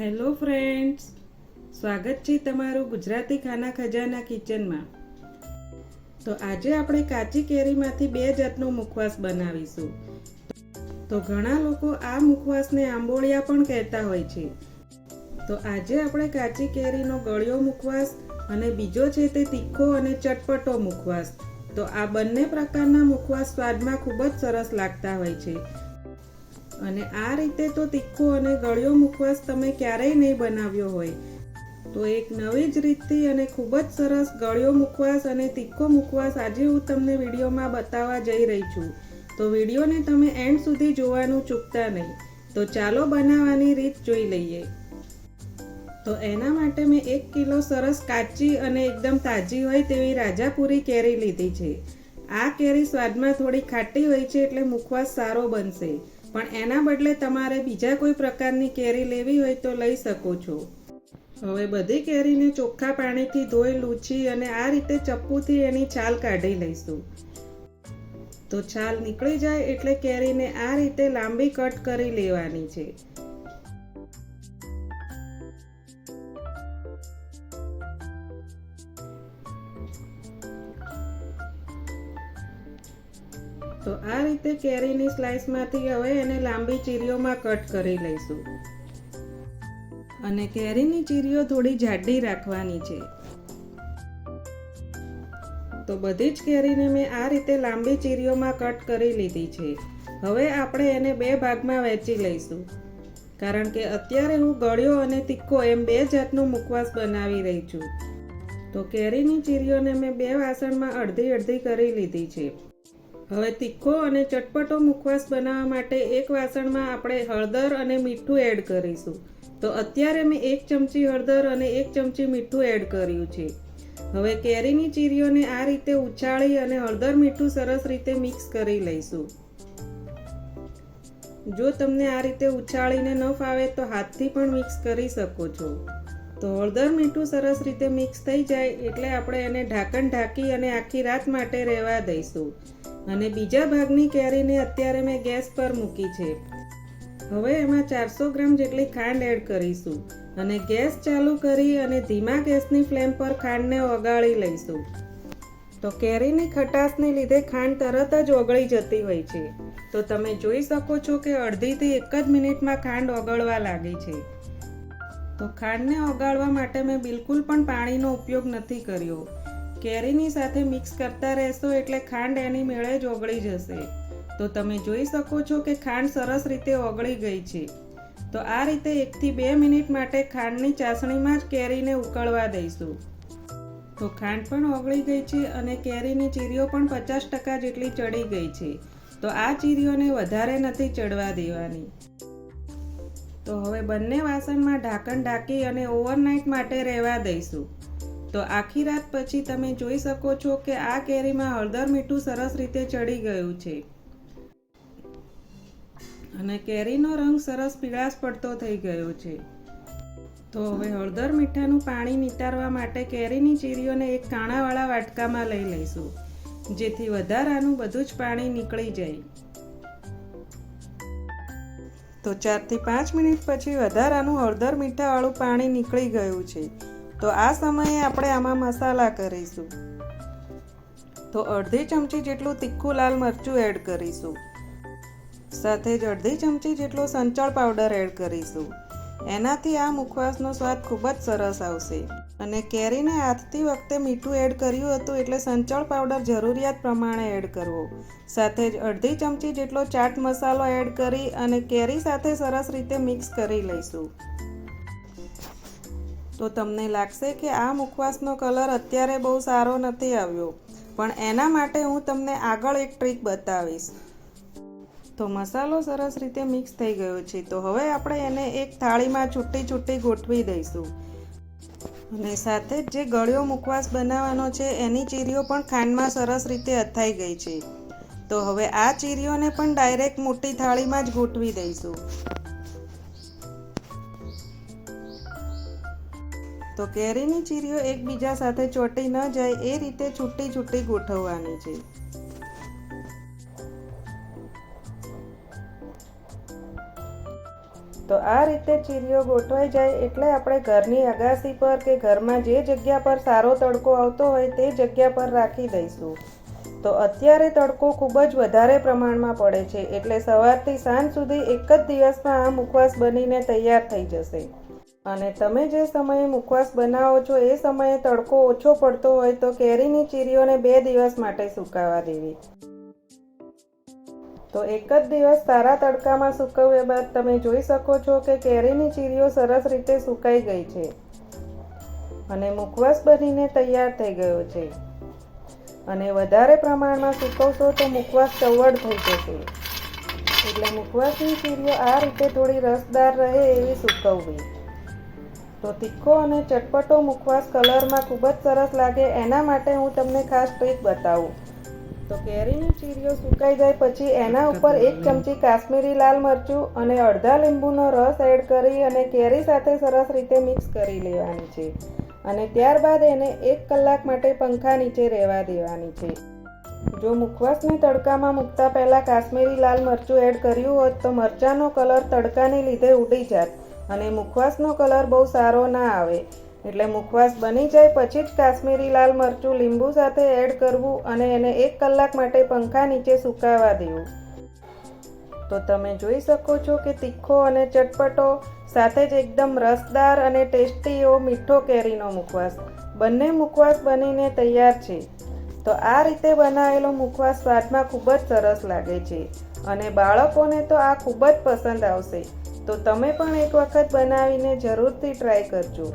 Hello friends, સ્વાગત છે તમારું ગુજરાતી ખાના ખજાના કિચનમાં. તો આજે આપણે કાચી કેરીમાંથી બે જાતનો મુખવાસ બનાવીશું. તો ઘણા લોકો આ મુખવાસને આંબોળિયા પણ કહેતા હોય છે. તો આજે આપણે કાચી કેરીનો ગળ્યો મુખવાસ અને બીજો છે તે તીખો અને ચટપટો મુખવાસ. તો આ બંને પ્રકારના મુખવાસ સ્વાદમાં ખૂબ જ સરસ લાગતા હોય છે. અને આ રીતે તો તીખો અને ગળ્યો મુખવાસ તમે ક્યારેય નહીં બનાવ્યો હોય. તો એક નવી જ રીતથી અને ખૂબ જ સરસ ગળ્યો મુખવાસ અને તીખો મુખવાસ આજે હું તમને વિડીયોમાં બતાવવા જઈ રહી છું. તો વિડીયોને તમે એન્ડ સુધી જોવાનું ચૂકતા નહીં. તો ચાલો બનાવવાની રીત જોઈ લઈએ. તો એના માટે મેં એક કિલો સરસ કાચી અને એકદમ તાજી હોય તેવી રાજાપુરી કેરી લીધી છે. આ કેરી સ્વાદમાં થોડી ખાટી હોય છે એટલે મુખવાસ સારો બનશે. પણ એના બદલે તમારે બીજા કોઈ પ્રકારની કેરી લેવી હોય તો લઈ શકો છો. હવે બધી કેરીને ચોખ્ખા પાણીથી ધોઈ, લૂછી અને આ રીતે ચપ્પુથી એની છાલ કાઢી લઈશું. તો છાલ નીકળી જાય એટલે કેરીને આ રીતે લાંબી કટ કરી લેવાની છે. તો આ રીતે કેરીની સ્લાઇસમાંથી હવે એને લાંબી ચીરીઓમાં કટ કરી લઈશું. અને કેરીની ચીરીઓ થોડી જાડી રાખવાની છે. તો બધી જ કેરીને મેં આ રીતે લાંબી ચીરીઓમાં કટ કરી લીધી છે. હવે આપણે એને બે ભાગમાં વહેંચી લઈશું. કારણ કે અત્યારે હું ગળ્યો અને તીખો એમ બે જાતનો મુખવાસ બનાવી રહી છું. તો કેરીની ચીરીઓને મેં બે વાસણમાં અડધી અડધી કરી લીધી છે. હવે તીખો અને ચટપટો મુખવાસ બનાવવા માટે એક વાસણમાં આપણે હળદર અને મીઠું એડ કરીશું. તો અત્યારે મેં એક ચમચી હળદર અને એક ચમચી મીઠું એડ કર્યું છે. હવે કેરીની ચીરીઓને આ રીતે ઉછાળી અને હળદર મીઠું સરસ રીતે મિક્સ કરી લઈશું. જો તમને આ રીતે ઉછાળીને ન ફાવે તો હાથથી પણ મિક્સ કરી શકો છો. તો હળદર મીઠું સરસ રીતે મિક્સ થઈ જાય એટલે આપણે એને ઢાંકણ ઢાંકી અને આખી રાત માટે રહેવા દઈશું. અને બીજા ભાગની કેરીને અત્યારે મેં ગેસ પર મૂકી છે. હવે એમાં ચારસો ગ્રામ જેટલી ખાંડ એડ કરીશું. અને ગેસ ચાલુ કરી અને ધીમા ગેસની ફ્લેમ પર ખાંડને ઓગાળી લઈશું. તો કેરીની ખટાશને લીધે ખાંડ તરત જ ઓગળી જતી હોય છે. તો તમે જોઈ શકો છો કે અડધીથી એક જ મિનિટમાં ખાંડ ઓગળવા લાગી છે. તો ખાંડને ઓગાળવા માટે મેં બિલકુલ પણ પાણીનો ઉપયોગ નથી કર્યો. કેરીની સાથે મિક્સ કરતા રહેશો એટલે ખાંડ એની મેળે જ ઓગળી જશે. તો તમે જોઈ શકો છો કે ખાંડ સરસ રીતે ઓગળી ગઈ છે. તો આ રીતે એકથી બે મિનિટ માટે ખાંડની ચાસણીમાં જ કેરીને ઉકળવા દઈશું. તો ખાંડ પણ ઓગળી ગઈ છે અને કેરીની ચીરીઓ પણ પચાસ ટકા જેટલી ચડી ગઈ છે. તો આ ચીરીઓને વધારે નથી ચડવા દેવાની. તો હવે બંને વાસણમાં ઢાંકણ ઢાંકી અને ઓવરનાઇટ માટે રહેવા દઈશું. તો આખી રાત પછી તમે જોઈ શકો છો કે આ કેરીમાં હળદર મીઠું સરસ રીતે ચડી ગયું છે. અને કેરીનો રંગ સરસ પીળાશ પડતો થઈ ગયો છે. તો હવે હળદર મીઠાનું પાણી નિતારવા માટે કેરીની ચીરીઓને એક કાણાવાળા વાટકામાં લઈ લઈશું, જેથી વધારાનું બધું જ પાણી નીકળી જાય. તો ચારથી પાંચ મિનિટ પછી વધારાનું હળદર મીઠાવાળું પાણી નીકળી ગયું છે. તો આ સમયે આપણે આમાં મસાલા કરીશું. તો અડધી ચમચી જેટલું તીખું લાલ મરચું એડ કરીશું. સાથે જ અડધી ચમચી જેટલો સંચળ પાવડર એડ કરીશું. એનાથી આ મુખવાસનો સ્વાદ ખૂબ જ સરસ આવશે. અને કેરીને હાથથી વખતે મીઠું એડ કર્યું હતું એટલે સંચળ પાવડર જરૂરિયાત પ્રમાણે એડ કરવો. સાથે જ અડધી ચમચી જેટલો ચાટ મસાલો એડ કરી અને કેરી સાથે સરસ રીતે મિક્સ કરી લઈશું. તો તમને લાગશે કે આ મુખવાસનો કલર અત્યારે બહુ સારો નથી આવ્યો. પણ એના માટે હું તમને આગળ એક ટ્રીક બતાવીશ. તો મસાલો સરસ રીતે મિક્સ થઈ ગયો છે. તો હવે આપણે એને એક થાળીમાં છૂટી છૂટી ગોઠવી દઈશું. અને સાથે જ ગળ્યો મુખવાસ બનાવવાનો છે, એની ચીરીઓ પણ ખાંડમાં સરસ રીતે અથાઈ ગઈ છે. તો હવે આ ચીરીઓને પણ ડાયરેક્ટ મોટી થાળીમાં જ ગોઠવી દઈશું. તો કેરીની ચીરીઓ એકબીજા સાથે ચોટી ન જાય, એ રીતે છૂટી છૂટી ગોઠવવાની છે. તો આ રીતે ચીરીઓ ગોઠવાઈ જાય એટલે આપણે ઘરની અગાસી પર કે ઘરમાં જે જગ્યા પર સારો તડકો આવતો હોય તે જગ્યા પર રાખી દઈશું. તો અત્યારે તડકો ખૂબ જ વધારે પ્રમાણમાં પડે છે એટલે સવારથી સાંજ સુધી એક જ દિવસમાં આ મુખવાસ બનીને તૈયાર થઈ જશે. અને તમે જે સમયે મુખવાસ બનાવો છો એ સમયે તડકો ઓછો પડતો હોય તો કેરીની ચીરીઓને બે દિવસ માટે સુકાવા દેવી. તો એક જ દિવસ સારા તડકામાં સુકવ્યા બાદ તમે જોઈ શકો છો કે કેરીની ચીરીઓ સરસ રીતે સુકાઈ ગઈ છે અને મુખવાસ બનીને તૈયાર થઈ ગયો છે. અને વધારે પ્રમાણમાં સૂકવશો તો મુખવાસ ચવડ થઈ જશે. એટલે મુખવાસની ચીરીઓ આ રીતે થોડી રસદાર રહે એવી સૂકવવી. તો તીખો અને ચટપટો મુખવાસ કલરમાં ખૂબ જ સરસ લાગે, એના માટે હું તમને ખાસ ટ્રીક બતાવું. તો કેરીની ચીરીઓ સુકાઈ જાય પછી એના ઉપર એક ચમચી કાશ્મીરી લાલ મરચું અને અડધા લીંબુનો રસ એડ કરી અને કેરી સાથે સરસ રીતે મિક્સ કરી લેવાની છે. અને ત્યારબાદ એને એક કલાક માટે પંખા નીચે રહેવા દેવાની છે. જો મુખવાસને તડકામાં મૂકતા પહેલાં કાશ્મીરી લાલ મરચું એડ કર્યું હોત તો મરચાંનો કલર તડકાને લીધે ઉડી જાત અને મુખવાસનો કલર બહુ સારો ના આવે. એટલે મુખવાસ બની જાય પછી જ કાશ્મીરી લાલ મરચું લીંબુ સાથે એડ કરવું અને એને એક કલાક માટે પંખા નીચે સુકાવા દેવું. તો તમે જોઈ શકો છો કે તીખો અને ચટપટો, સાથે જ એકદમ રસદાર અને ટેસ્ટી એવો મીઠો કેરીનો મુખવાસ. બંને મુખવાસ બનીને તૈયાર છે. તો આ રીતે બનાવેલો મુખવાસ સ્વાદમાં ખૂબ જ સરસ લાગે છે અને બાળકોને તો આ ખૂબ જ પસંદ આવશે. તો તમે પણ એક વખત બનાવીને જરૂરથી ટ્રાય કરજો.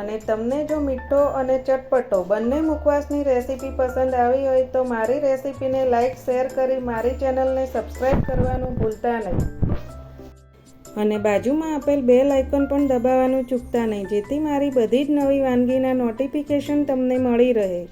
અને તમને જો મીઠો અને ચટપટો બંને મુખવાસની રેસીપી પસંદ આવી હોય તો મારી રેસીપીને લાઈક, શેર કરી મારી ચેનલને સબસ્ક્રાઈબ કરવાનું ભૂલતા નહીં. અને બાજુમાં આપેલ બેલ આઇકન પણ દબાવવાનું ચૂકતા નહીં, જેથી મારી બધી જ નવી વાનગીના નોટિફિકેશન તમને મળી રહે.